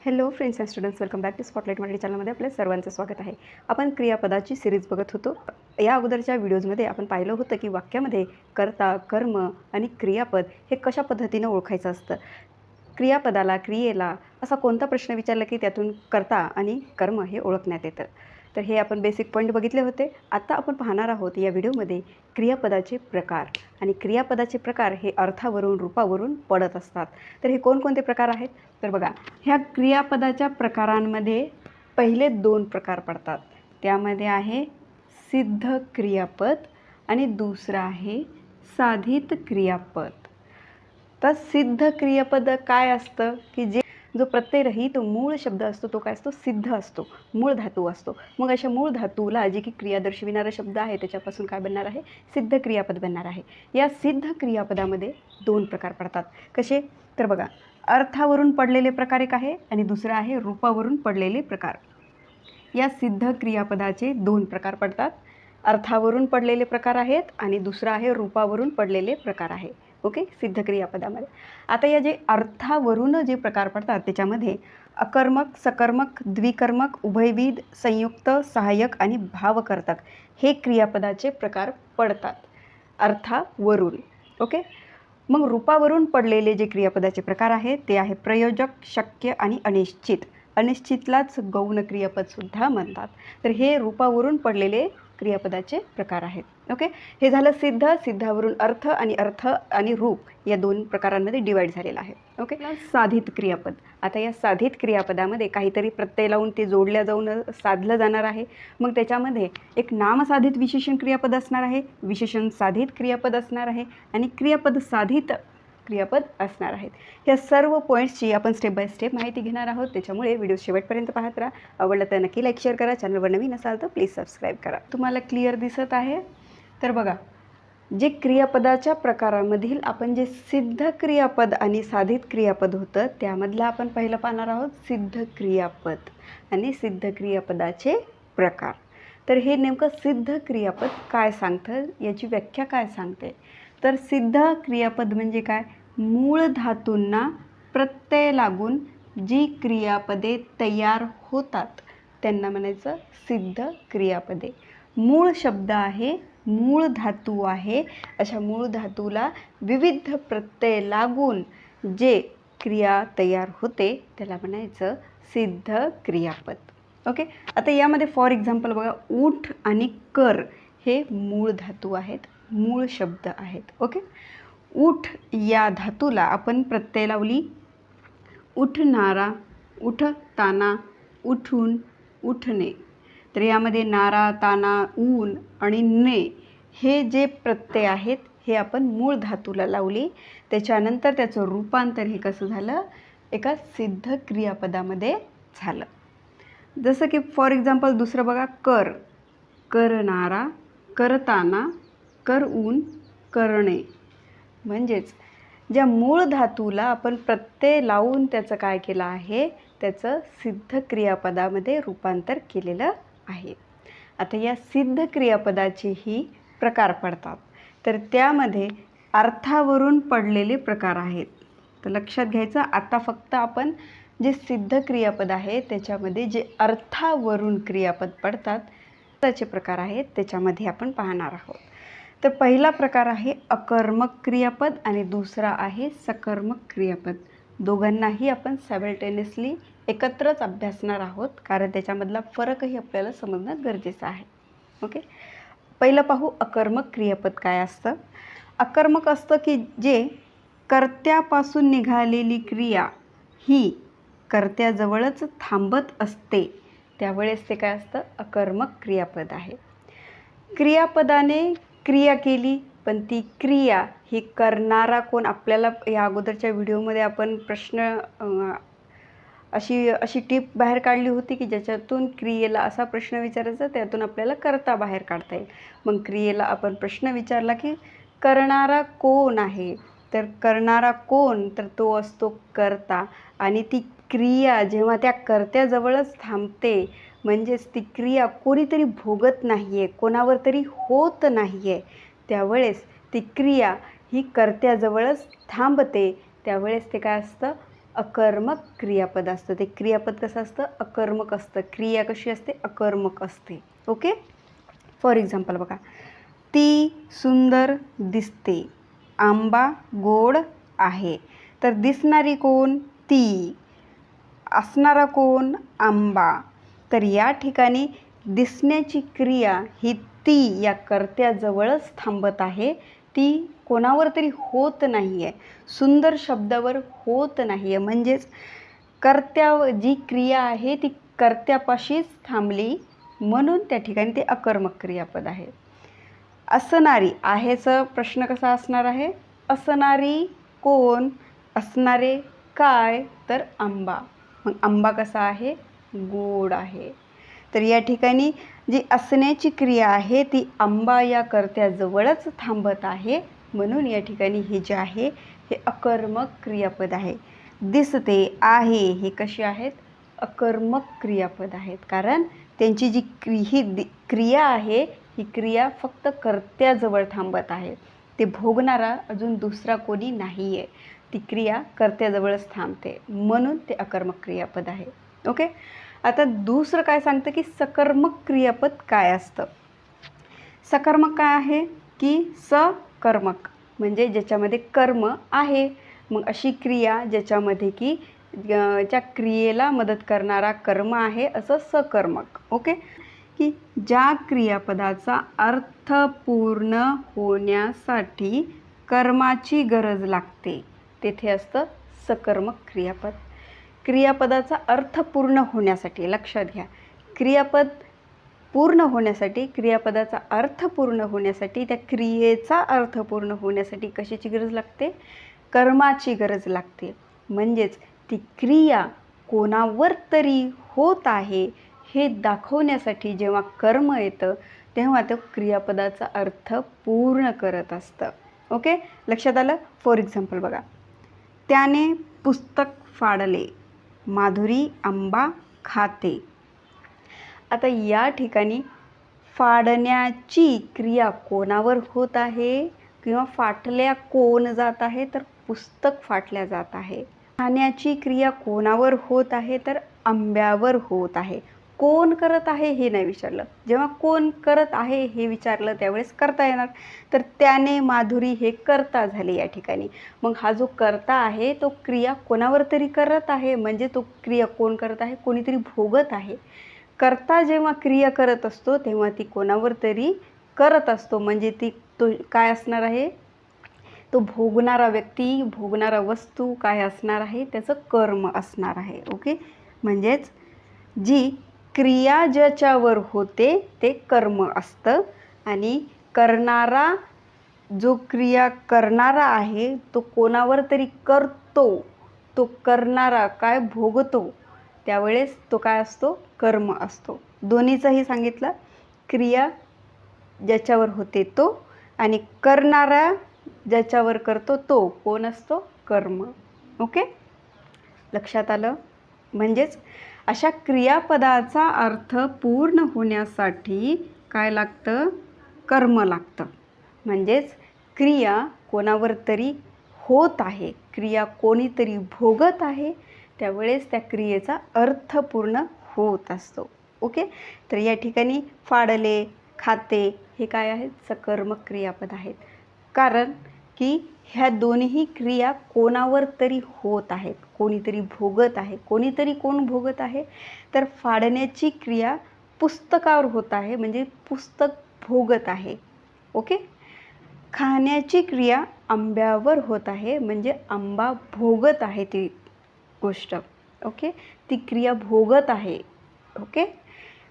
Hello friends and students welcome back to spotlight Marathi चॅनलमध्ये आपल्या सर्वांचं स्वागत आहे. आपण क्रियापदाची सिरीज बघत होतो. या अगोदरच्या व्हिडिओजमध्ये आपण पाहिलं होतं की वाक्यामध्ये कर्ता कर्म आणि क्रियापद हे कशा पद्धतीनं ओळखायचं असतं? क्रियापदाला क्रियेला असा कोणता प्रश्न विचारला की त्यातून कर्ता आणि कर्म हे ओळखण्यात येतं? तर हे आपण बेसिक पॉईंट बघितले होते. आता आपण पाहणार आहोत या व्हिडिओमध्ये क्रियापदाचे प्रकार. आणि क्रियापदाचे प्रकार हे अर्थावरून रूपावरून पडत असतात. तर हे कोणकोणते प्रकार आहेत? तर बघा ह्या क्रियापदाच्या प्रकारांमध्ये पहिले दोन प्रकार पडतात. त्यामध्ये आहे सिद्ध क्रियापद आणि दुसरं आहे साधित क्रियापद. तर सिद्ध क्रियापद काय असतं? की जे जो प्रत्ययरहित मूळ शब्द असतो तो काय असतो? सिद्ध असतो. मूळ धातू असतो. मग अशा मूळ धातूला जे की क्रिया दर्शविणारा शब्द आहे त्याच्यापासून काय बनणार आहे? सिद्ध क्रियापद बनणार आहे. या सिद्ध क्रियापदामध्ये दोन प्रकार पडतात. कसे? तर बघा अर्थावरून पडलेले प्रकार एक आहे आणि दुसरा आहे रूपावरून पडलेले प्रकार. या सिद्ध क्रियापदाचे दोन प्रकार पडतात. अर्थावरून पडलेले प्रकार आहेत आणि दुसरा आहे रूपावरून पडलेले प्रकार आहे. ओके? सिद्ध क्रियापदामध्ये आता या जे अर्थावरून जे प्रकार पडतात त्याच्यामध्ये अकर्मक सकर्मक द्विकर्मक उभयविध संयुक्त सहाय्यक आणि भावकर्तक हे क्रियापदाचे प्रकार पडतात. अर्थावरून. ओके? मग रूपावरून पडलेले जे क्रियापदाचे प्रकार आहेत ते आहे प्रयोजक शक्य आणि अनिश्चित. अनिश्चितलाच गौण क्रियापदसुद्धा म्हणतात. तर हे रूपावरून पडलेले क्रियापदाचे प्रकार आहेत. ओके हे झालं सिद्ध सिद्धावरून अर्थ आणि अर्थ आणि रूप या दोन प्रकारांमध्ये डिवाईड झालेलं आहे. ओके साधित क्रियापद. आता या साधित क्रियापदामध्ये काहीतरी प्रत्यय लावून ते जोडल्या जाऊन साधलं जाणार आहे. मग त्याच्यामध्ये एक नामसाधित विशेषण क्रियापद असणार आहे विशेषण साधित क्रियापद असणार आहे आणि क्रियापद साधित क्रियापद असणार आहेत. या सर्व पॉईंट्सची आपण स्टेप बाय स्टेप माहिती घेणार आहोत. त्याच्यामुळे व्हिडिओ शेवटपर्यंत पाहत राहा. आवडलं तर नक्की लाईक शेअर करा. चॅनलवर नवीन असाल तर प्लीज सबस्क्राईब करा. तुम्हाला क्लिअर दिसत आहे? तर बघा जे क्रियापदाच्या प्रकारामधील आपण जे सिद्ध क्रियापद आणि साधित क्रियापद होतं त्यामधलं आपण पहिलं पाहणार आहोत सिद्ध क्रियापद आणि सिद्ध क्रियापदाचे प्रकार. तर हे नेमकं सिद्ध क्रियापद काय सांगतं? याची व्याख्या काय सांगते? तर सिद्ध क्रियापद म्हणजे काय? मूळ धातूंना प्रत्यय लागून जी क्रियापदे तयार होतात त्यांना म्हणायचं सिद्ध क्रियापदे. मूळ शब्द आहे मूळ धातू आहे. अशा मूळ धातूला विविध प्रत्यय लागून जे क्रिया तयार होते त्याला म्हणायचं सिद्ध क्रियापद. ओके? आता यामध्ये फॉर एक्झाम्पल बघा ऊठ आणि कर हे मूळ धातू आहेत मूळ शब्द आहेत. ओके? उठ या धातूला आपण प्रत्यय लावली. उठणारा उठताना उठून उठणे. तर यामध्ये नारा ताना ऊन आणि ने हे जे प्रत्यय आहेत हे आपण मूळ धातूला लावली. त्याच्यानंतर त्याचं रूपांतर हे कसं झालं? एका सिद्ध क्रियापदामध्ये झालं. जसं की फॉर एक्झाम्पल दुसरं बघा कर. करणारा करताना करऊन करणे. म्हणजेच ज्या मूळ धातूला आपण प्रत्यय लावून त्याचं काय केलं आहे? त्याचं सिद्ध क्रियापदामध्ये रूपांतर केलेलं आहे. आता या सिद्ध क्रियापदाचेही प्रकार पडतात. तर त्यामध्ये अर्थावरून पडलेले प्रकार आहेत. तर लक्षात घ्यायचं आता फक्त आपण जे सिद्ध क्रियापद आहे त्याच्यामध्ये जे अर्थावरून क्रियापद पडतात त्याचे प्रकार आहेत त्याच्यामध्ये आपण पाहणार आहोत. तर पहिला प्रकार आहे अकर्मक क्रियापद आणि दुसरा आहे सकर्मक क्रियापद. दोघांनाही आपण सॅबल्टेनियसली एकत्रच अभ्यासणार आहोत कारण त्याच्यामधला फरकही आपल्याला समजणं गरजेचं आहे. ओके? पहिलं पाहू अकर्मक क्रियापद काय असतं? अकर्मक असतं की जे कर्त्यापासून निघालेली क्रिया ही कर्त्याजवळच थांबत असते. त्यावेळेस ते काय असतं? अकर्मक क्रियापद आहे. क्रियापदाने क्रिया केली पण ती क्रिया ही करणारा कोण? आपल्याला या अगोदरच्या व्हिडिओमध्ये आपण प्रश्न अशी अशी टीप बाहेर काढली होती की ज्याच्यातून क्रियेला असा प्रश्न विचारायचा त्यातून आपल्याला करता बाहेर काढता येईल. मग क्रियेला आपण प्रश्न विचारला की करणारा कोण आहे? तर करणारा कोण? तर तो असतो कर्ता. आणि ती क्रिया जेव्हा त्या कर्त्याजवळच थांबते म्हणजेच ती क्रिया कोणीतरी भोगत नाही आहे कोणावर तरी होत नाही आहे त्यावेळेस ती क्रिया ही कर्त्याजवळच थांबते. त्यावेळेस ते काय असतं? अकर्मक क्रियापद असतं. ते क्रियापद कसं असतं? अकर्मक असतं. क्रिया कशी असते? अकर्मक असते. ओके? फॉर एक्झाम्पल बघा. ती सुंदर दिसते. आंबा गोड आहे. तर दिसणारी कोण? ती. असणारा कोण? आंबा. तर या ठिकाणी दिसण्याची क्रिया ही ती या कर्त्याजवळच थांबत आहे. ती कोणावर तरी होत नाही आहे सुंदर शब्दावर होत नाही आहे म्हणजेच कर्त्या जी क्रिया आहे ती कर्त्यापाशीच थांबली. म्हणून त्या ठिकाणी ते अकर्मक क्रियापद आहे. असणारी आहेचा प्रश्न कसा असणार आहे? असणारी कोण? असणारे काय? तर आंबा. मग आंबा कसा आहे? गोड आहे. तर या ठिकाणी जी असण्याची क्रिया आहे ती आंबा या कर्त्याजवळच थांबत आहे. म्हणून या ठिकाणी हे जे आहे हे अकर्मक क्रियापद आहे. दिसते आहे हे कसे आहेत? अकर्मक क्रियापद आहेत. कारण त्यांची जी क्रि ही दि क्रिया आहे ही क्रिया फक्त कर्त्याजवळ थांबत आहे. ते भोगणारा अजून दुसरा कोणी नाही आहे ती क्रिया कर्त्याजवळच थांबते. म्हणून ते अकर्मक क्रियापद आहे. ओके? आता दुसरं काय सांगतं की सकर्मक क्रियापद काय असतं? सकर्मक काय आहे? की सकर्मक. म्हणजे ज्याच्यामध्ये कर्म आहे. मग अशी क्रिया ज्याच्यामध्ये की ज्या क्रियेला मदत करणारा कर्म आहे असं सकर्मक. ओके? की ज्या क्रियापदाचा अर्थ पूर्ण होण्यासाठी कर्माची गरज लागते. तेथे असतं सकर्मक क्रियापद. क्रियापदाचा अर्थ पूर्ण होण्यासाठी लक्षात घ्या. क्रियापद पूर्ण होण्यासाठी क्रियापदाचा अर्थ पूर्ण होण्यासाठी त्या क्रियेचा अर्थ पूर्ण होण्यासाठी कशाची गरज लागते? कर्माची गरज लागते. म्हणजेच ती क्रिया कोणावर तरी होत आहे हे दाखवण्यासाठी जेव्हा कर्म येतं तेव्हा तो क्रियापदाचा अर्थ पूर्ण करत असतं. ओके? लक्षात आलं? फॉर एक्झाम्पल बघा. त्याने पुस्तक फाडले. माधुरी आंबा खाते. आता या ठिकाणी फाडण्याची क्रिया कोणावर होत आहे? किंवा फाटल्या कोण जात आहे? तर पुस्तक फाटल्या जात आहे. खाण्याची क्रिया कोणावर होत आहे? तर आंब्यावर होत आहे. कोण करत आहे हे नाही विचारलं. जेव्हा कोण करत आहे हे विचारलं त्यावेळेस करता येणार. तर त्याने माधुरी हे करता झाले या ठिकाणी. मग हा जो करता आहे तो क्रिया कोणावर तरी करत आहे? म्हणजे तो क्रिया कोण करत आहे? कोणीतरी भोगत आहे. करता जेव्हा क्रिया करत असतो तेव्हा ती कोणावर तरी करत असतो. म्हणजे ती तो काय असणार आहे? तो भोगणारा व्यक्ती भोगणारा वस्तू काय असणार आहे? त्याचं कर्म असणार आहे. ओके? म्हणजेच जी क्रिया ज्याच्यावर होते ते कर्म असतं. आणि करणारा जो क्रिया करणारा आहे तो कोणावर तरी करतो. तो करणारा काय भोगतो त्यावेळेस तो काय असतो? कर्म असतो. दोन्हीचंही सांगितलं. क्रिया ज्याच्यावर होते तो आणि करणारा ज्याच्यावर करतो तो कोण असतो? कर्म. ओके? लक्षात आलं? म्हणजेच अशा क्रियापदाचा अर्थ पूर्ण होण्यासाठी काय लागतं? कर्म लागतं. म्हणजेच क्रिया कोणावर तरी होत आहे क्रिया कोणीतरी भोगत आहे त्यावेळेस त्या क्रियेचा अर्थ पूर्ण होत असतो. ओके? तर या ठिकाणी फाडले खाते हे काय आहेत? सकर्मक क्रियापद आहेत. कारण की ह्या दोन्ही क्रिया कोणावर तरी होत आहेत कोणीतरी भोगत आहे कोणीतरी कोण भोगत आहे तर फाडण्याची क्रिया पुस्तकावर होत आहे म्हणजे पुस्तक भोगत आहे. ओके? खाण्याची क्रिया आंब्यावर होत आहे म्हणजे आंबा भोगत आहे ती गोष्ट. ओके? ती क्रिया भोगत आहे. ओके?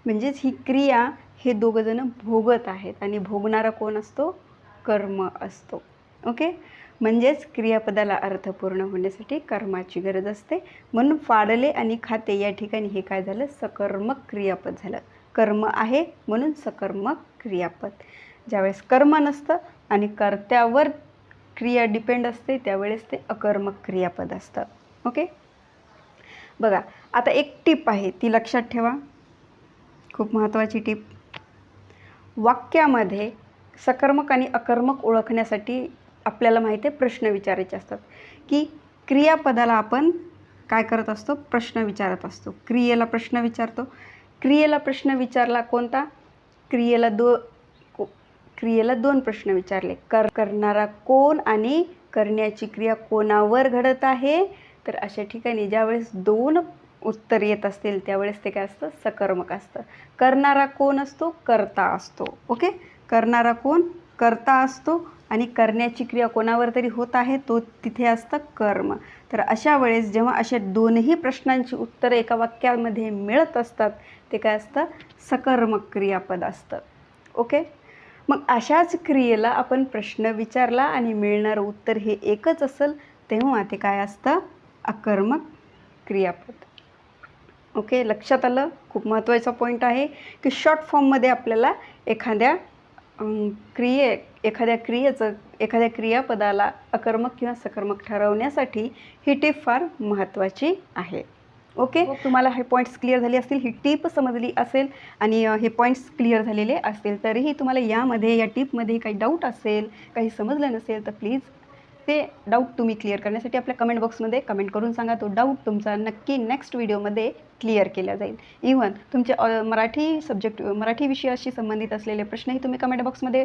म्हणजेच ही क्रिया हे दोघंजणं भोगत आहेत आणि भोगणारा कोण असतो? कर्म असतो. ओके? म्हणजेच क्रियापदाला अर्थ पूर्ण होण्यासाठी कर्माची गरज असते. म्हणून फाडले आणि खाते या ठिकाणी हे काय झालं? सकर्मक क्रियापद झालं. कर्म आहे म्हणून सकर्मक क्रियापद. ज्यावेळेस कर्म नसतं आणि कर्त्यावर क्रिया डिपेंड असते त्यावेळेस ते अकर्मक क्रियापद असतं. ओके? बघा आता एक टीप आहे ती लक्षात ठेवा. खूप महत्त्वाची टीप. वाक्यामध्ये सकर्मक आणि अकर्मक ओळखण्यासाठी आपल्याला माहिती आहे प्रश्न विचारायचे असतात. की क्रियापदाला आपण काय करत असतो? प्रश्न विचारत असतो. क्रियेला प्रश्न विचारतो. क्रियेला प्रश्न विचारला कोणता? क्रियेला दो क्रियेला दोन प्रश्न विचारले. कर करणारा कोण आणि करण्याची क्रिया कोणावर घडत आहे? तर अशा ठिकाणी ज्यावेळेस दोन उत्तर येत असतील त्यावेळेस ते काय असतं? सकर्मक असतं. करणारा कोण असतो? करता असतो. ओके? करणारा कोण? करता असतो. आणि करण्याची क्रिया कोणावर तरी होत आहे तो तिथे असतं कर्म. तर अशा वेळेस जेव्हा अशा दोनही प्रश्नांची उत्तरं एका वाक्यामध्ये मिळत असतात ते काय असतं? सकर्मक क्रियापद असतं. ओके? मग अशाच क्रियेला आपण प्रश्न विचारला आणि मिळणारं उत्तर हे एकच असेल तेव्हा ते काय असतं? अकर्मक क्रियापद. ओके? लक्षात आलं? खूप महत्त्वाचा पॉईंट आहे की शॉर्ट फॉर्ममध्ये आपल्याला एखाद्या क्रिये एखाद्या क्रियेचं एखाद्या क्रियापदाला अकर्मक किंवा सकर्मक ठरवण्यासाठी ही टीप फार महत्त्वाची आहे. ओके तुम्हाला हे पॉईंट्स क्लिअर झाले असतील ही टीप समजली असेल आणि हे पॉईंट्स क्लिअर झालेले असतील तरीही तुम्हाला यामध्ये या टीपमध्ये काही डाऊट असेल काही समजलं नसेल तर प्लीज ते डाऊट तुम्ही क्लिअर करण्यासाठी आपल्या कमेंट बॉक्समध्ये कमेंट करून सांगा. तो डाऊट तुमचा नक्की नेक्स्ट व्हिडिओमध्ये क्लिअर केला जाईल. इव्हन तुमचे मराठी सब्जेक्ट मराठी विषयाशी संबंधित असलेले प्रश्नही तुम्ही कमेंट बॉक्समध्ये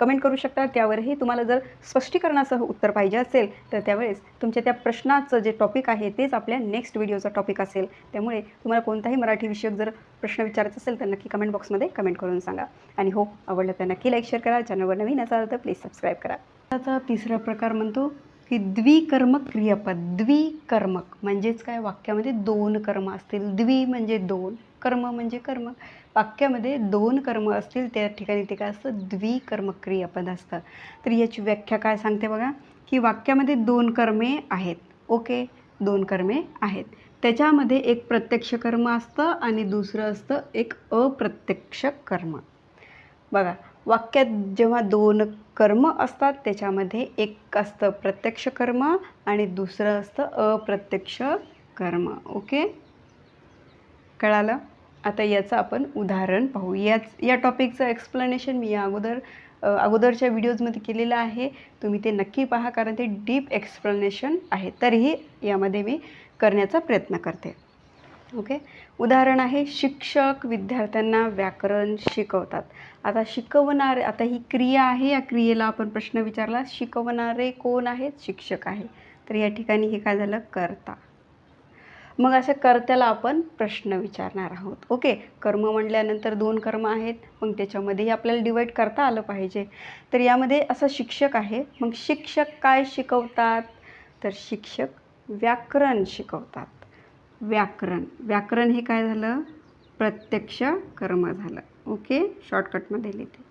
कमेंट करू शकता. त्यावरही तुम्हाला जर स्पष्टीकरणासह उत्तर पाहिजे असेल तर त्यावेळेस तुमच्या त्या प्रश्नाचं जे टॉपिक आहे तेच आपल्या नेक्स्ट व्हिडिओचा टॉपिक असेल. त्यामुळे तुम्हाला कोणताही मराठी विषयक जर प्रश्न विचारायचा असेल तर नक्की कमेंट बॉक्समध्ये कमेंट करून सांगा. आणि हो आवडलं तर नक्की लाईक शेअर करा. चॅनलवर नवीन असाल तर प्लीज सबस्क्राईब करा. आता तिसरा प्रकार म्हणतो की द्विकर्मक क्रियापद. द्विकर्मक म्हणजेच काय? वाक्यामध्ये दोन कर्म असतील. द्वि म्हणजे दोन कर्म म्हणजे कर्म. वाक्यामध्ये दोन कर्म असतील त्या ठिकाणी ते काय असतं? द्विकर्मक क्रियापद असतं. तर याची व्याख्या काय सांगते बघा? की वाक्यामध्ये दोन कर्मे आहेत. ओके? दोन कर्मे आहेत. त्याच्यामध्ये एक प्रत्यक्ष कर्म असतं आणि दुसरं असतं एक अप्रत्यक्ष कर्म. बघा वाक्यात जेव्हा दोन कर्म असतात त्याच्यामध्ये एक असतं प्रत्यक्ष कर्म आणि दुसरं असतं अप्रत्यक्ष कर्म. ओके? कळालं? आता याचं आपण उदाहरण पाहू. याच या टॉपिकचं एक्सप्लेनेशन मी या अगोदर अगोदरच्या व्हिडिओजमध्ये केलेलं आहे. तुम्ही ते नक्की पहा कारण ते डीप एक्सप्लेनेशन आहे. तरीही यामध्ये मी करण्याचा प्रयत्न करते. ओके? उदाहरण आहे शिक्षक विद्यार्थ्यांना व्याकरण शिकवतात. आता शिकवणारे आता ही क्रिया आहे या क्रियेला आपण प्रश्न विचारला शिकवणारे कोण आहेत? शिक्षक आहे. तर या ठिकाणी हे काय झालं? करता. मग असं कर्त्याला आपण प्रश्न विचारणार आहोत. ओके? कर्म म्हटल्यानंतर दोन कर्म आहेत. मग त्याच्यामध्येही आपल्याला डिवाईड करता आलं पाहिजे. तर यामध्ये असं शिक्षक आहे. मग शिक्षक काय शिकवतात? तर शिक्षक व्याकरण शिकवतात. व्याकरण. व्याकरण हे काय झालं? प्रत्यक्ष कर्म झालं. ओके? शॉर्टकटमध्ये लिहिते.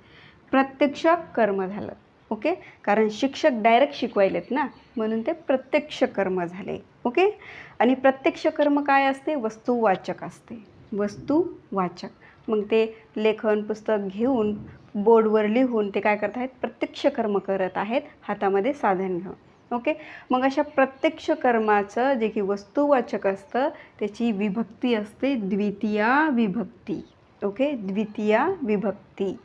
प्रत्यक्ष कर्म झालं. ओके? कारण शिक्षक डायरेक्ट शिकवायलेत ना? म्हणून ते प्रत्यक्ष कर्म झाले. ओके? आणि प्रत्यक्ष कर्म काय असते? वस्तुवाचक असते. वस्तुवाचक. मग ते लेखन पुस्तक घेऊन बोर्डवर लिहून ते काय करत आहेत? प्रत्यक्ष कर्म करत आहेत. हातामध्ये साधन घेऊन. ओके? मग अशा प्रत्यक्ष कर्माचं जे की वस्तुवाचक असतं त्याची विभक्ती असते द्वितीया विभक्ती. ओके? द्वितीया विभक्ती.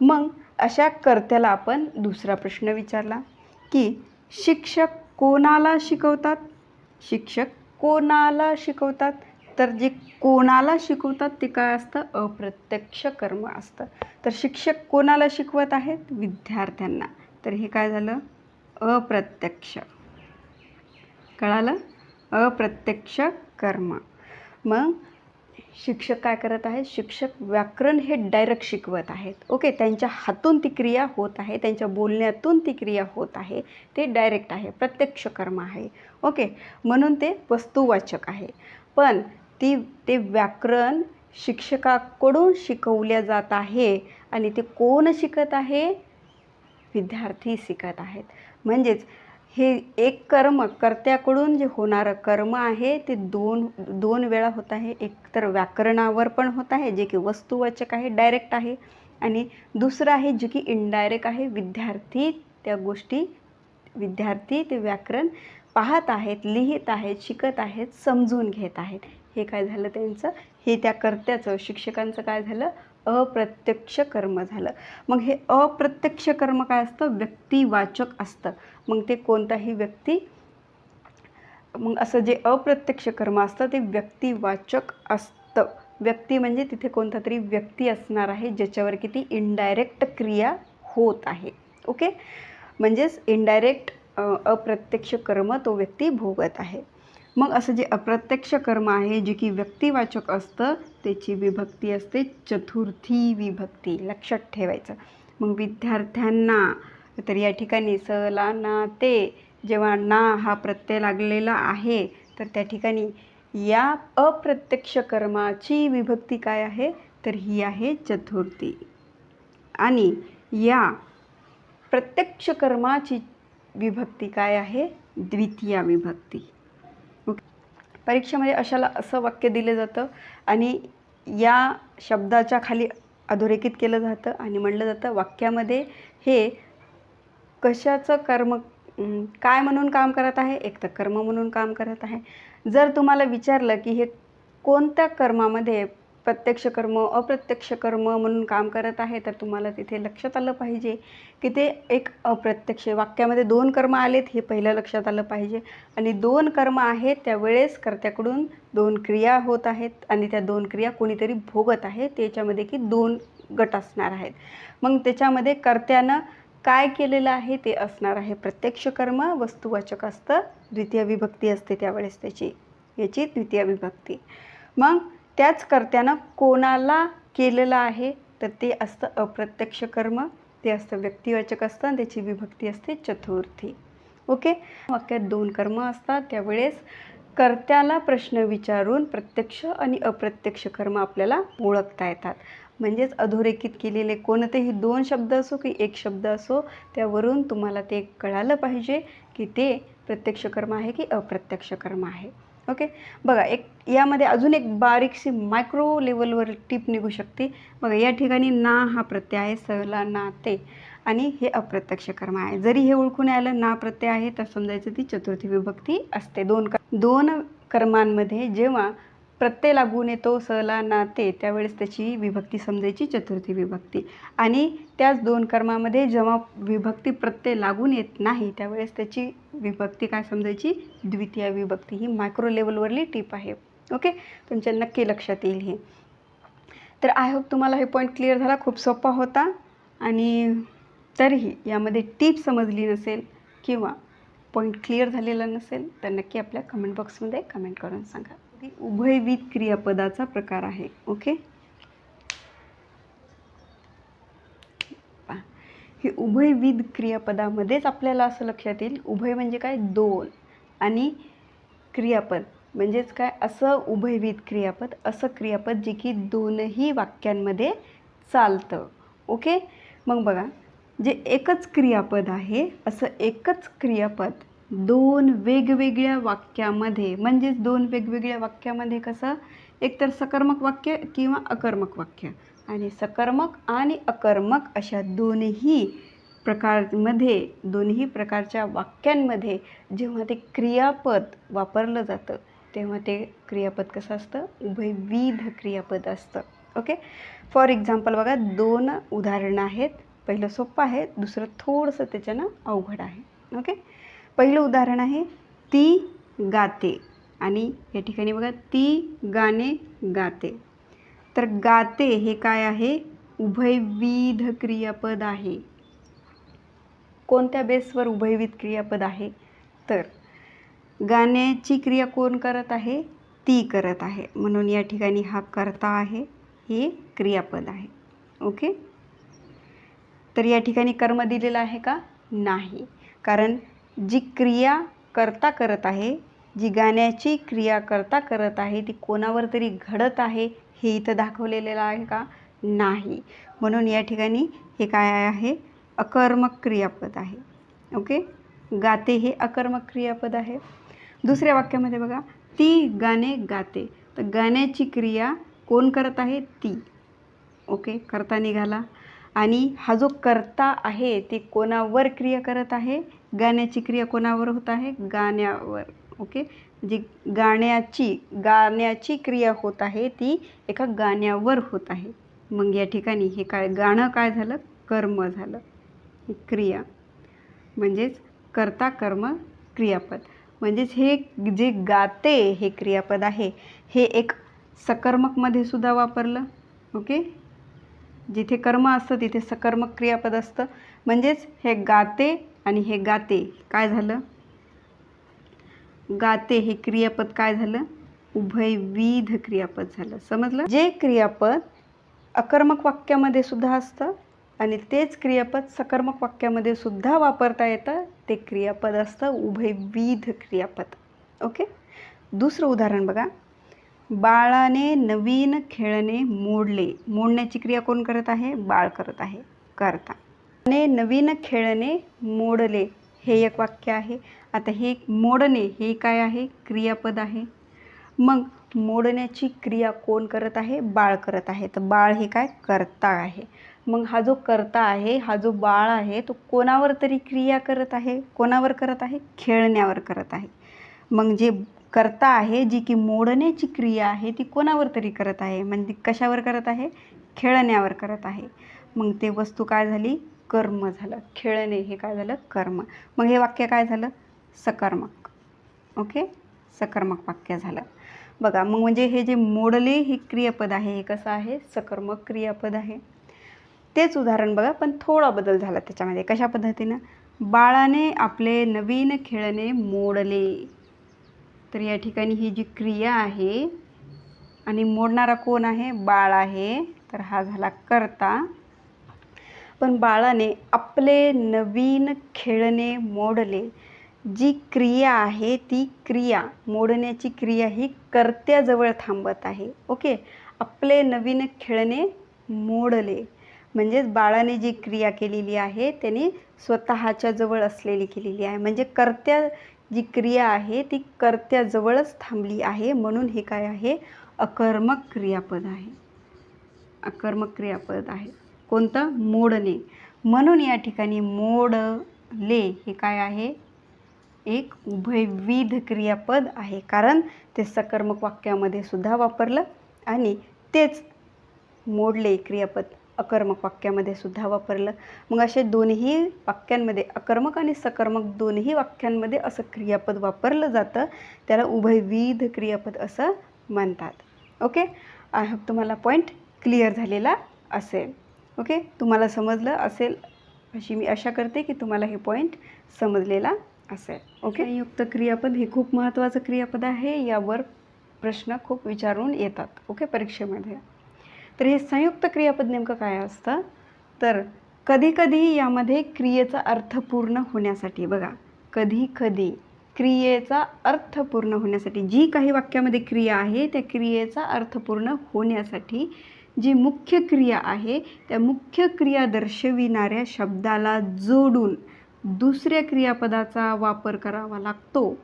मग अशा कर्त्याला आपण दुसरा प्रश्न विचारला की शिक्षक कोणाला शिकवतात? शिक्षक कोणाला शिकवतात? तर जे कोणाला शिकवतात ते काय असतं? अप्रत्यक्ष कर्म असतं. तर शिक्षक कोणाला शिकवत आहेत? विद्यार्थ्यांना. तर हे काय झालं? अप्रत्यक्ष. कळालं? अप्रत्यक्ष कर्म. मग शिक्षक काय करत आहेत? शिक्षक व्याकरण हे डायरेक्ट शिकवत आहेत. ओके त्यांच्या हातून ती क्रिया होत आहे त्यांच्या बोलण्यातून ती क्रिया होत आहे ते डायरेक्ट आहे प्रत्यक्ष कर्म आहे. ओके म्हणून ते वस्तुवाचक आहे. पण ती ते व्याकरण शिक्षकाकडून शिकवल्या जात आहे आणि ते कोण शिकत आहे? विद्यार्थी शिकत आहेत. म्हणजेच हे एक कर्म कर्त्याकडून जे होणारं कर्म आहे ते दोन दोन वेळा होत आहे. एक तर व्याकरणावर पण होत आहे जे की वस्तुवाचक आहे डायरेक्ट आहे. आणि दुसरं आहे जे की इनडायरेक्ट आहे. विद्यार्थी त्या गोष्टी विद्यार्थी ते व्याकरण पाहत आहेत लिहित आहेत शिकत आहेत समजून घेत आहेत. हे काय झालं त्यांचं? हे त्या कर्त्याचं शिक्षकांचं काय झालं? अप्रत्यक्ष कर्म झालं. मग हे अप्रत्यक्ष कर्म काय असतं? व्यक्तिवाचक असतं. मग ते कोणताही व्यक्ती मग असं जे अप्रत्यक्ष कर्म असतं ते व्यक्तिवाचक असतं. व्यक्ती म्हणजे तिथे कोणता तरी व्यक्ती असणार आहे ज्याच्यावर की ती इनडायरेक्ट क्रिया होत आहे. ओके म्हणजेच इनडायरेक्ट अप्रत्यक्ष कर्म तो व्यक्ती भोगत आहे. मग असं जे अप्रत्यक्ष कर्म आहे जे की व्यक्तिवाचक असतं त्याची विभक्ती असते चतुर्थी विभक्ती लक्षात ठेवायचं. मग विद्यार्थ्यांना तर या ठिकाणी स ला ना ते जेव्हा ना हा प्रत्यय लागलेला आहे तर त्या ठिकाणी या अप्रत्यक्ष कर्माची विभक्ती काय आहे? तर ही आहे चतुर्थी. आणि या प्रत्यक्ष कर्माची विभक्ती काय आहे? द्वितीया विभक्ती. परीक्षेमध्ये अशाला असं वाक्य दिलं जातं आणि या शब्दाच्या खाली अधोरेखित केलं जातं आणि म्हणलं जातं वाक्यामध्ये हे कशाचं कर्म काय म्हणून काम करत आहे? एक तर कर्म म्हणून काम करत आहे. जर तुम्हाला विचारलं की हे कोणत्या कर्मामध्ये प्रत्यक्ष कर्म अप्रत्यक्ष कर्म म्हणून काम करत आहे तर तुम्हाला तिथे लक्षात आलं पाहिजे की ते एक अप्रत्यक्ष वाक्यामध्ये दोन कर्म आलेत हे पहिलं लक्षात आलं पाहिजे. आणि दोन कर्म आहेत त्यावेळेस कर्त्याकडून दोन क्रिया होत आहेत आणि त्या दोन क्रिया कोणीतरी भोगत आहे त्याच्यामध्ये की दोन गट असणार आहेत. मग त्याच्यामध्ये कर्त्यानं काय केलेलं आहे ते असणार आहे प्रत्यक्ष कर्म वस्तुवाचक असतं द्वितीय विभक्ती असते त्यावेळेस त्याची याची द्वितीय विभक्ती. मग त्याच कर्त्यानं कोणाला केलेलं आहे तर ते असतं अप्रत्यक्ष कर्म ते असतं व्यक्तिवाचक असतं आणि त्याची विभक्ती असते चतुर्थी. ओके? वाक्यात दोन कर्म असतात त्यावेळेस कर्त्याला प्रश्न विचारून प्रत्यक्ष आणि अप्रत्यक्ष कर्म आपल्याला ओळखता येतात. म्हणजेच अधोरेखित केलेले कोणतेही दोन शब्द असो की एक शब्द असो त्यावरून तुम्हाला ते कळालं पाहिजे की ते प्रत्यक्ष कर्म आहे की अप्रत्यक्ष कर्म आहे. ओके? बघा एक यामध्ये अजून एक बारीकशी मायक्रो लेवलवर टीप निघू शकते. बघा या ठिकाणी ना हा प्रत्यय आहे सहला ना ते. आणि हे अप्रत्यक्ष कर्म आहे. जरी हे ओळखून आलं ना प्रत्यय आहे तर समजायचं ती चतुर्थी विभक्ती असते. दोन क दोन कर्मांमध्ये जेव्हा प्रत्यय लागून येतो सहला नाते त्यावेळेस त्याची विभक्ती समजायची चतुर्थी विभक्ती. आणि त्याच दोन कर्मामध्ये जेव्हा विभक्ती प्रत्यय लागून येत नाही त्यावेळेस त्याची विभक्ती काय समजायची? द्वितीय विभक्ती. ही मायक्रो लेवलवरली टीप आहे. ओके तुमच्या नक्की लक्षात येईल हे. तर आय होप तुम्हाला हे पॉईंट क्लिअर झाला. खूप सोपा होता. आणि तरीही यामध्ये टीप समजली नसेल किंवा पॉईंट क्लिअर झालेला नसेल तर नक्की आपल्या कमेंट बॉक्समध्ये कमेंट करून सांगा. ती उभयविध क्रियापदाचा प्रकार आहे ओके? हे उभयविध क्रियापदामध्येच आपल्याला असं लक्षात येईल. उभय म्हणजे काय? दोन. आणि क्रियापद म्हणजेच काय? असं उभयविध क्रियापद असं क्रियापद जे की दोनही वाक्यांमध्ये चालतं ओके? मग बघा जे एकच क्रियापद आहे असं एकच क्रियापद दोन वेगवेगळ्या वाक्यामध्ये म्हणजेच दोन वेगवेगळ्या वाक्यामध्ये कसं? एकतर सकर्मक वाक्य किंवा अकर्मक वाक्य. आणि सकर्मक आणि अकर्मक अशा दोन्ही प्रकारमध्ये दोन्ही प्रकारच्या वाक्यांमध्ये जेव्हा ते क्रियापद वापरलं जातं तेव्हा ते क्रियापद कसं असतं? उभयविध क्रियापद असतं. ओके? फॉर एक्झाम्पल बघा दोन उदाहरणं आहेत. पहिलं सोपं आहे दुसरं थोडंसं त्याच्यानं अवघड आहे. ओके? पहिलं उदाहरण आहे ती गाते. आणि या ठिकाणी बघा ती गाणे गाते. तर गाते हे काय आहे? उभयविध क्रियापद आहे. कोणत्या बेसवर उभयविध क्रियापद आहे? तर गाण्याची क्रिया कोण करत आहे? ती करत आहे. म्हणून या ठिकाणी हा करता आहे हे क्रियापद आहे. ओके? तर या ठिकाणी कर्म दिलेलं आहे का? नाही. कारण जी क्रिया करता करत आहे जी गाण्याची क्रिया करता करत आहे ती कोणावर तरी घडत आहे हे इथं दाखवलेलं आहे का? नाही. म्हणून या ठिकाणी हे काय आहे? अकर्मक क्रियापद आहे. ओके? गाते हे अकर्मक क्रियापद आहे. दुसऱ्या वाक्यामध्ये बघा ती गाणे गाते. तर गाण्याची क्रिया कोण करत आहे? ती. ओके? करता निघाला. आणि हा जो करता आहे ते कोणावर क्रिया करत आहे? गाण्याची क्रिया कोणावर होत आहे? गाण्यावर. ओके जी गाण्याची गाण्याची क्रिया होत आहे ती एका गाण्यावर होत आहे. मग या ठिकाणी हे काय गाणं काय झालं? कर्म झालं. क्रिया. म्हणजेच कर्ता कर्म क्रियापद. म्हणजेच हे जे गाते हे क्रियापद आहे हे एक सकर्मकमध्ये सुद्धा वापरलं. ओके जिथे कर्म असतं तिथे सकर्मक क्रियापद असतं. म्हणजेच हे गाते आणि हे गाते काय झालं? गाते हे क्रियापद काय झालं? उभयविध क्रियापद झालं. समजलं? जे क्रियापद अकर्मक वाक्यामध्ये सुद्धा असतं आणि तेच क्रियापद सकर्मक वाक्यामध्ये सुद्धा वापरता येतं ते क्रियापद असतं उभयविध क्रियापद. ओके? दुसरं उदाहरण बघा. बाळाने नवीन खेळणे मोडले. मोडण्याची क्रिया कोण करत आहे? बाळ करत आहे. करता. ने नवीन खेळणे मोडले हे एक वाक्य आहे. आता हे मोडणे हे काय आहे? क्रियापद आहे. मग मोडण्याची क्रिया कोण करत आहे? बाळ करत आहे. तर बाळ हे काय? करता आहे. मग हा जो करता आहे हा जो बाळ आहे तो कोणावर तरी क्रिया करत आहे? कोणावर करत आहे? खेळण्यावर करत आहे. मग जे करता आहे जी की मोडण्याची क्रिया आहे ती कोणावर तरी करत आहे? म्हणजे कशावर करत आहे? खेळण्यावर करत आहे. मग ते वस्तू काय झाली? कर्म झालं. खेळणे हे काय झालं? कर्म. मग हे वाक्य काय झालं? सकर्मक. ओके? सकर्मक वाक्य झालं. बघा मग म्हणजे हे जे मोडले हे क्रियापद आहे हे कसं आहे? सकर्मक क्रियापद आहे. तेच उदाहरण बघा पण थोडा बदल झाला त्याच्यामध्ये. कशा पद्धतीनं? बाळाने आपले नवीन खेळणे मोडले. तर या ठिकाणी ही जी क्रिया आहे आणि मोडणारा कोण आहे? बाळ आहे. तर हा झाला करता. पण बाळाने आपले नवीन खेळणे मोडले. जी क्रिया आहे ती क्रिया मोडण्याची क्रिया ही कर्त्याजवळ थांबत आहे. ओके? आपले नवीन खेळणे मोडले. म्हणजेच बाळाने जी क्रिया केलेली आहे त्याने स्वतःच्या जवळ असलेली केलेली आहे. म्हणजे कर्त्या जी क्रिया आहे ती कर्त्याजवळच थांबली आहे. म्हणून हे काय आहे? अकर्मक क्रियापद आहे. अकर्मक क्रियापद आहे. कोणतं? मोडणे. म्हणून या ठिकाणी मोडले हे काय आहे? एक उभयविध क्रियापद आहे. कारण ते सकर्मक वाक्यामध्ये सुद्धा वापरलं आणि तेच मोडले क्रियापद अकर्मक वाक्यामध्ये सुद्धा वापरलं. मग असे दोन्ही वाक्यांमध्ये अकर्मक आणि सकर्मक दोन्ही वाक्यांमध्ये असं क्रियापद वापरलं जातं त्याला उभयविध क्रियापद असं म्हणतात. ओके? आय होप तुम्हाला पॉईंट क्लिअर झालेला असेल. ओके? तुम्हाला समजलं असेल अशी मी आशा करते की तुम्हाला हे पॉईंट समजलेला असेल. ओके? संयुक्त क्रियापद हे खूप महत्त्वाचं क्रियापद आहे. यावर प्रश्न खूप विचारून येतात. ओके? परीक्षेमध्ये. तर हे संयुक्त क्रियापद नेमकं काय असतं? तर कधीकधी यामध्ये क्रियेचा अर्थ पूर्ण होण्यासाठी बघा. कधी कधी क्रियेचा अर्थ पूर्ण होण्यासाठी जी काही वाक्यामध्ये क्रिया आहे त्या क्रियेचा अर्थ पूर्ण होण्यासाठी जी मुख्य क्रिया आहे त्या मुख्य क्रिया दर्शविणाऱ्या शब्दाला जोडून दुसऱ्या क्रियापदाचा वापर करावा लागतो.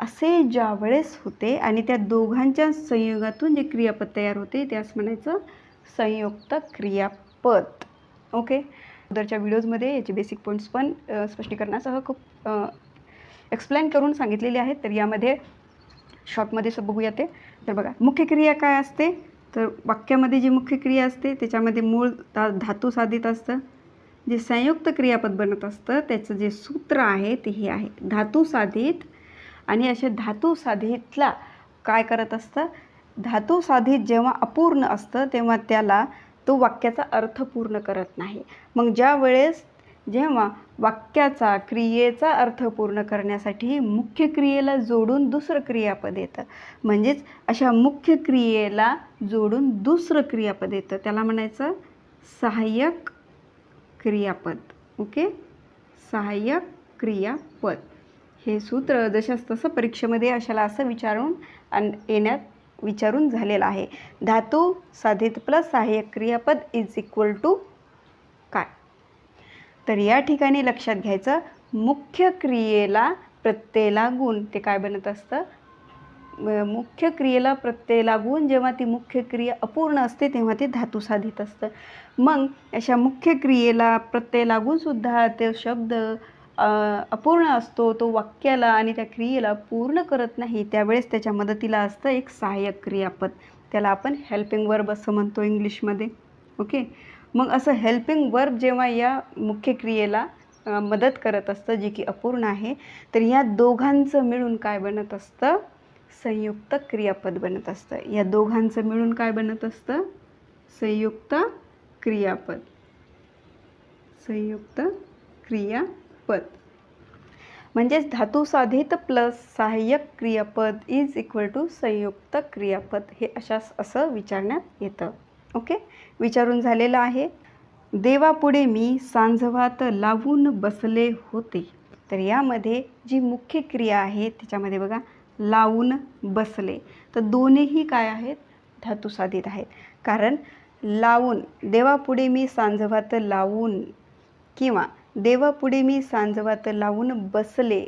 असे ज्या वेळेस होते आणि त्या दोघांच्या संयोगातून जे क्रियापद तयार होते त्यास म्हणायचं संयुक्त क्रियापद. ओके अगोदरच्या व्हिडिओजमध्ये याचे बेसिक पॉईंट्स पण स्पष्टीकरणासह खूप एक्सप्लेन करून सांगितलेले आहेत. तर यामध्ये शॉर्टमध्ये असं बघूया ते. तर बघा मुख्य क्रिया काय असते? तर वाक्यामध्ये जी मुख्य क्रिया असते त्याच्यामध्ये मूळ धा धातू साधित असतं. जे संयुक्त क्रियापद बनत असतं त्याचं जे सूत्र आहे ते हे आहे. धातू साधित आणि असे धातू साधितला काय करत असतं? धातू साधित जेव्हा अपूर्ण असतं तेव्हा त्याला तो वाक्याचा अर्थ पूर्ण करत नाही. मग ज्या वेळेस जेव्हा वाक्याचा क्रियेचा अर्थ पूर्ण करण्यासाठी मुख्य क्रियेला जोडून दुसरं क्रियापद येतं. म्हणजेच अशा मुख्य क्रियेला जोडून दुसरं क्रियापद येतं. त्याला म्हणायचं सहाय्यक क्रियापद. ओके? सहाय्यक क्रियापद. हे सूत्र जशास तसं परीक्षेमध्ये अशाला असं विचारून आण येण्यात विचारून झालेलं आहे. धातू साधित प्लस सहाय्यक क्रियापद इज इक्वल टू काय? तर या ठिकाणी लक्षात घ्यायचं मुख्य क्रियेला प्रत्यय लागून ते काय बनत असतं? मुख्य क्रियेला प्रत्यय लागून जेव्हा ती मुख्य क्रिया अपूर्ण असते तेव्हा ते धातू साधित असतं. मग अशा मुख्य क्रियेला प्रत्यय लागून सुद्धा ते शब्द अपूर्ण असतो तो वाक्याला आणि त्या क्रियेला पूर्ण करत नाही त्यावेळेस त्याच्या मदतीला असतं एक सहाय्यक क्रियापद. त्याला आपण हेल्पिंग वर्ब असं म्हणतो इंग्लिशमध्ये. ओके? मग असं हेल्पिंग वर्ब जेव्हा या मुख्य क्रियेला मदत करत असतं जी की अपूर्ण आहे तर या दोघांचं मिळून काय बनत असतं? संयुक्त क्रियापद बनत असतं. या दोघांचं मिळून काय बनत असतं? संयुक्त क्रियापद. संयुक्त क्रियापद. म्हणजेच धातुसाधित प्लस सहाय्यक क्रियापद इज इक्वल टू संयुक्त क्रियापद. हे अशा असं विचारण्यात येतं. ओके? विचारून झालेलं आहे. देवापुढे मी सांजवात लावून बसले होते. तर यामध्ये जी मुख्य क्रिया आहे त्याच्यामध्ये बघा लावून बसले. तर दोन्हीही काय आहेत? धातू साधित आहेत. कारण लावून देवापुढे मी सांजवात लावून किंवा देवापुढे मी सांजवात लावून बसले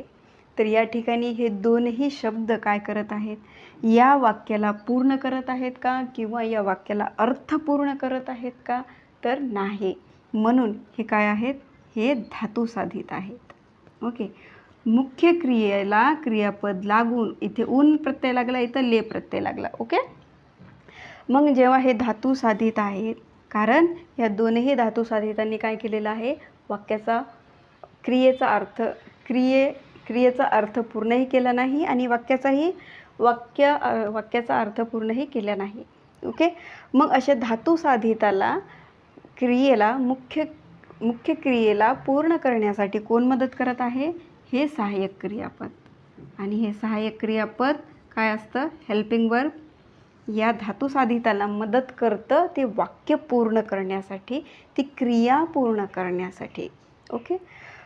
तर या ठिकाणी हे दोनही शब्द काय करत आहेत? या वाक्याला पूर्ण करत आहेत का? किंवा या वाक्याला अर्थ पूर्ण करत आहेत का? तर नाही. म्हणून हे काय आहेत? हे धातू साधित आहेत. ओके. मुख्य क्रियेला क्रियापद लागून इथे ऊन प्रत्यय लागला इथं ले प्रत्यय लागला. ओके? मग जेव्हा हे धातू साधित आहेत कारण या दोनही धातू साधितांनी काय केलेलं आहे? वाक्याचा क्रियेचा अर्थ क्रिये क्रियेचा अर्थ पूर्णही केला नाही आणि वाक्याचाही वाक्य वाक्याचा अर्थ पूर्णही केला नाही. ओके? मग अशा धातू साधिताला क्रियेला मुख्य मुख्य क्रियेला पूर्ण करण्यासाठी कोण मदत करत आहे? हे सहाय्यक क्रियापद. आणि हे सहाय्यक क्रियापद काय असतं? हेल्पिंग वर्ब या धातू साधिताला मदत करतं ते वाक्य पूर्ण करण्यासाठी ती क्रिया पूर्ण करण्यासाठी. ओके?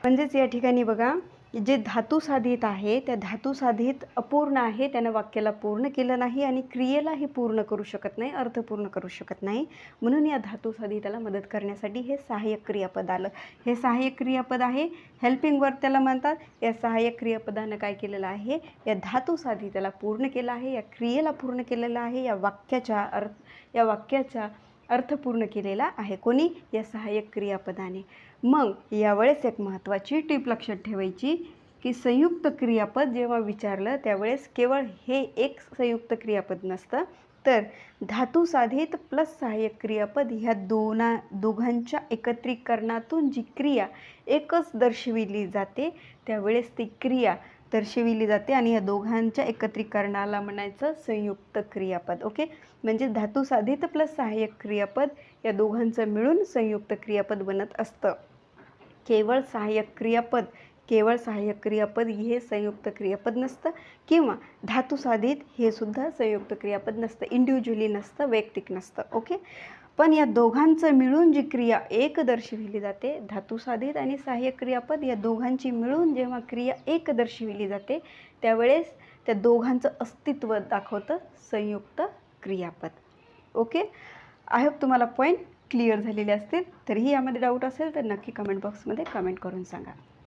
म्हणजेच या ठिकाणी बघा जे धातुसाधित आहे त्या धातुसाधित अपूर्ण आहे त्यानं वाक्याला पूर्ण केलं नाही आणि क्रियेलाही पूर्ण करू शकत नाही अर्थ पूर्ण करू शकत नाही. म्हणून या धातुसाधिताला मदत करण्यासाठी हे सहाय्यक क्रियापद आलं. हे सहाय्यक क्रियापद आहे हेल्पिंग वर्क त्याला म्हणतात. या सहाय्यक क्रियापदानं काय केलेलं आहे? या धातुसाधिताला पूर्ण केलं आहे या क्रियेला पूर्ण केलेलं आहे या वाक्याच्या अर्थ या वाक्याचा अर्थ पूर्ण केलेला आहे. कोणी? या सहाय्यक क्रियापदाने. मग यावेळेस एक महत्त्वाची टीप लक्षात ठेवायची की संयुक्त क्रियापद जेव्हा विचारलं त्यावेळेस केवळ हे एक संयुक्त क्रियापद नसतं तर धातू साधित प्लस सहाय्यक क्रियापद ह्या दोना दोघांच्या एकत्रीकरणातून जी क्रिया एकच दर्शविली जाते त्यावेळेस ती क्रिया दर्शविली जाते आणि या दोघांच्या एकत्रीकरणाला म्हणायचं संयुक्त क्रियापद ओके? म्हणजे धातू साधित प्लस सहाय्यक क्रियापद या दोघांचं मिळून संयुक्त क्रियापद बनत असतं. केवळ सहाय्यक क्रियापद केवळ सहाय्यक क्रियापद हे संयुक्त क्रियापद नसतं किंवा धातुसाधित हे सुद्धा संयुक्त क्रियापद नसतं इंडिव्हिज्युअली नसतं वैयक्तिक नसतं ओके पण या दोघांचं मिळून जी क्रिया एक दर्शविली जाते धातुसाधित आणि सहाय्यक क्रियापद या दोघांची मिळून जेव्हा क्रिया एक दर्शविली जाते त्यावेळेस त्या दोघांचं अस्तित्व दाखवतं संयुक्त क्रियापद ओके आय होप तुम्हाला पॉईंट क्लिअर झालेले असतील तरीही यामध्ये डाऊट असेल तर नक्की कमेंट बॉक्समध्ये कमेंट करून सांगा.